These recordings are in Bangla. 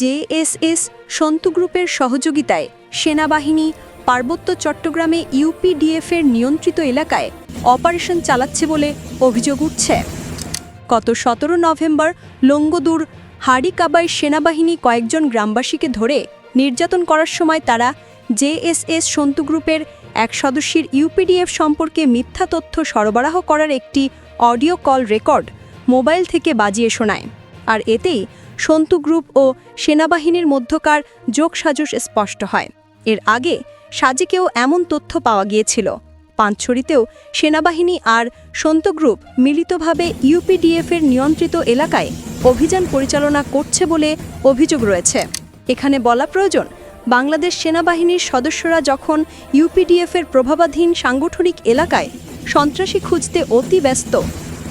জেএসএস সন্তু গ্রুপের সহযোগিতায় সেনাবাহিনী পার্বত্য চট্টগ্রামে ইউপিডিএফের নিয়ন্ত্রিত এলাকায় অপারেশন চালাচ্ছে বলে অভিযোগ উঠছে। গত সতেরো নভেম্বর লঙ্গদুর হাড়িকাবাই সেনাবাহিনী কয়েকজন গ্রামবাসীকে ধরে নির্যাতন করার সময় তারা জেএসএস সন্তু গ্রুপের এক সদস্যের ইউপিডিএফ সম্পর্কে মিথ্যা তথ্য সরবরাহ করার একটি অডিও কল রেকর্ড মোবাইল থেকে বাজিয়ে শোনায়। আর এতেই সন্তু গ্রুপ ও সেনাবাহিনীর মধ্যকার যোগসাজশ স্পষ্ট হয়। এর আগে সাজেকেও এমন তথ্য পাওয়া গিয়েছিল। পাঁচছড়িতেও সেনাবাহিনী আর সন্ত গ্রুপ মিলিতভাবে ইউপিডিএফের নিয়ন্ত্রিত এলাকায় অভিযান পরিচালনা করছে বলে অভিযোগ রয়েছে। এখানে বলা প্রয়োজন, বাংলাদেশ সেনাবাহিনীর সদস্যরা যখন ইউপিডিএফের প্রভাবাধীন সাংগঠনিক এলাকায় সন্ত্রাসী খুঁজতে অতি ব্যস্ত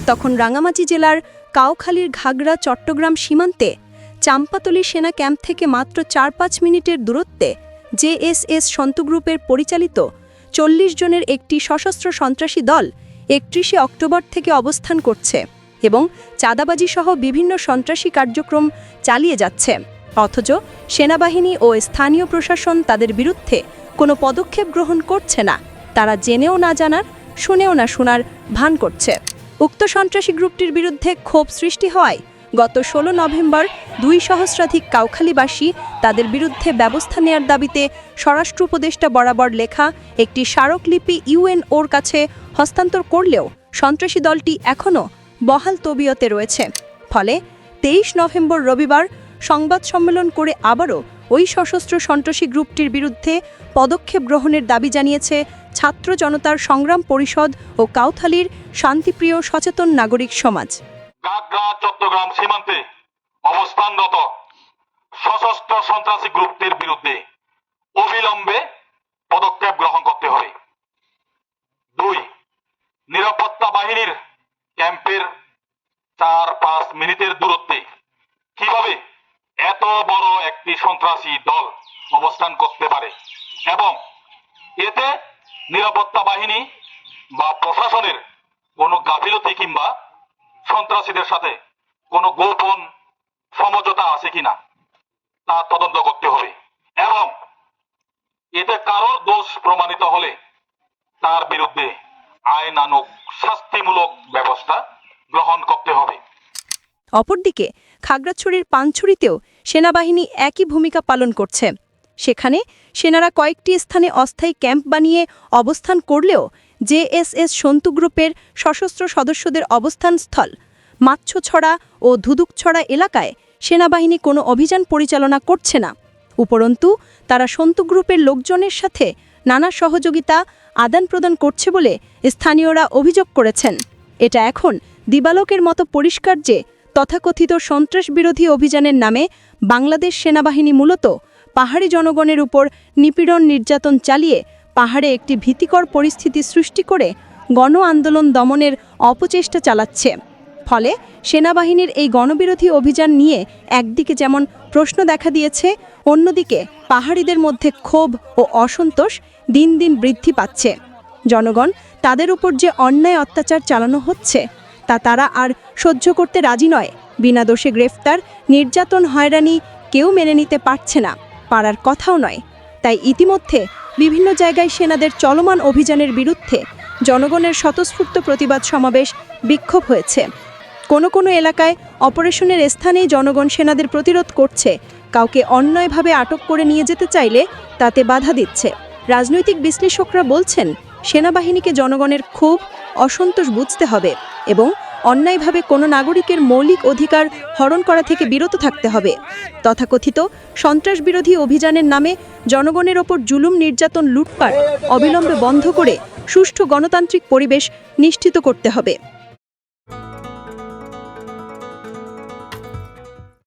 তখন রাঙামাটি জেলার কাউখালীর ঘাগড়া, চট্টগ্রাম সীমান্তে চাম্পাতলি সেনা ক্যাম্প থেকে মাত্র চার পাঁচ মিনিটের দূরত্বে জেএসএস সন্ত গ্রুপের পরিচালিত চল্লিশ জনের একটি সশস্ত্র সন্ত্রাসী দল একত্রিশে অক্টোবর থেকে অবস্থান করছে এবং চাঁদাবাজি সহ বিভিন্ন সন্ত্রাসী কার্যক্রম চালিয়ে যাচ্ছে। অথচ সেনাবাহিনী ও স্থানীয় প্রশাসন তাদের বিরুদ্ধে কোনো পদক্ষেপ গ্রহণ করছে না। তারা জেনেও না জানার, শুনেও না শোনার ভান করছে। উক্ত সন্ত্রাসী গ্রুপটির বিরুদ্ধে ক্ষোভ সৃষ্টি হওয়ায় গত ষোলো নভেম্বর দুই সহস্রাধিক কাউখালীবাসী তাদের বিরুদ্ধে ব্যবস্থা নেয়ার দাবিতে স্বরাষ্ট্র উপদেষ্টা বরাবর লেখা একটি স্মারকলিপি ইউএনওর কাছে হস্তান্তর করলেও সন্ত্রাসী দলটি এখনও বহাল তবিয়তে রয়েছে। ফলে তেইশ নভেম্বর রবিবার সংবাদ সম্মেলন করে আবারও ওই সশস্ত্র সন্ত্রাসী গ্রুপটির বিরুদ্ধে পদক্ষেপ গ্রহণের দাবি জানিয়েছে ছাত্র জনতার সংগ্রাম পরিষদ ও কাউথালির শান্তিপ্রিয় সচেতন নাগরিক সমাজ। চট্টগ্রাম সীমান্তে সশস্ত্র সন্ত্রাসী গ্রুপটির বিরুদ্ধে অবিলম্বে পদক্ষেপ গ্রহণ করতে হবে। দুই, নিরাপত্তা বাহিনীর ক্যাম্পের চার পাঁচ মিনিটের দূরত্বে কীভাবে এত বড় একটি সন্ত্রাসী দল অবস্থান করতে পারে এবং এতে নিরাপত্তা বাহিনী বা প্রশাসনের কোনো গাফিলতি কিংবা সন্ত্রাসীদের সাথে কোনো গোপন সমঝোতা আছে কিনা তা তদন্ত করতে হবে এবং এতে কারোর দোষ প্রমাণিত হলে তার বিরুদ্ধে আইনানুক শাস্তিমূলক ব্যবস্থা গ্রহণ করতে হবে। অপরদিকে খাগড়াছড়ির পানছড়িতেও সেনাবাহিনী একই ভূমিকা পালন করছে। সেখানে সেনারা কয়েকটি স্থানে অস্থায়ী ক্যাম্প বানিয়ে অবস্থান করলেও জেএসএস সন্তু গ্রুপের সশস্ত্র সদস্যদের অবস্থানস্থল মাচ্ছছড়া ও ধুদুকছড়া এলাকায় সেনাবাহিনী কোনো অভিযান পরিচালনা করছে না। উপরন্তু, তারা সন্তু গ্রুপের লোকজনের সাথে নানা সহযোগিতা আদান প্রদান করছে বলে স্থানীয়রা অভিযোগ করেছেন। এটা এখন দিবালকের মতো পরিষ্কার যে তথাকথিত সন্ত্রাস বিরোধী অভিযানের নামে বাংলাদেশ সেনাবাহিনী মূলত পাহাড়ি জনগণের উপর নিপীড়ন নির্যাতন চালিয়ে পাহাড়ে একটি ভীতিকর পরিস্থিতি সৃষ্টি করে গণ আন্দোলন দমনের অপচেষ্টা চালাচ্ছে। ফলে সেনাবাহিনীর এই গণবিরোধী অভিযান নিয়ে একদিকে যেমন প্রশ্ন দেখা দিয়েছে, অন্যদিকে পাহাড়িদের মধ্যে ক্ষোভ ও অসন্তোষ দিন দিন বৃদ্ধি পাচ্ছে। জনগণ তাদের উপর যে অন্যায় অত্যাচার চালানো হচ্ছে তা তারা আর সহ্য করতে রাজি নয়। বিনা দোষে গ্রেফতার, নির্যাতন, হয়রানি কেউ মেনে নিতে পারছে না, পারার কথাও নয়। তাই ইতিমধ্যে বিভিন্ন জায়গায় সেনাদের চলমান অভিযানের বিরুদ্ধে জনগণের স্বতঃস্ফূর্ত প্রতিবাদ সমাবেশ বিক্ষোভ হয়েছে। কোনো কোনো এলাকায় অপারেশনের স্থানেই জনগণ সেনাদের প্রতিরোধ করছে, কাউকে অন্যায়ভাবে আটক করে নিয়ে যেতে চাইলে তাতে বাধা দিচ্ছে। রাজনৈতিক বিশ্লেষকরা বলছেন, সেনাবাহিনীকে জনগণের ক্ষোভ, অসন্তোষ বুঝতে হবে। এবং অন্যায়ভাবে কোনো নাগরিকের মৌলিক অধিকার হরণ করা থেকে বিরত থাকতে হবে। তথাকথিত সন্ত্রাস বিরোধী অভিযানের নামে জনগণের ওপর জুলুম নির্যাতন লুটপাট অবিলম্বে বন্ধ করে সুষ্ঠু গণতান্ত্রিক পরিবেশ নিশ্চিত করতে হবে।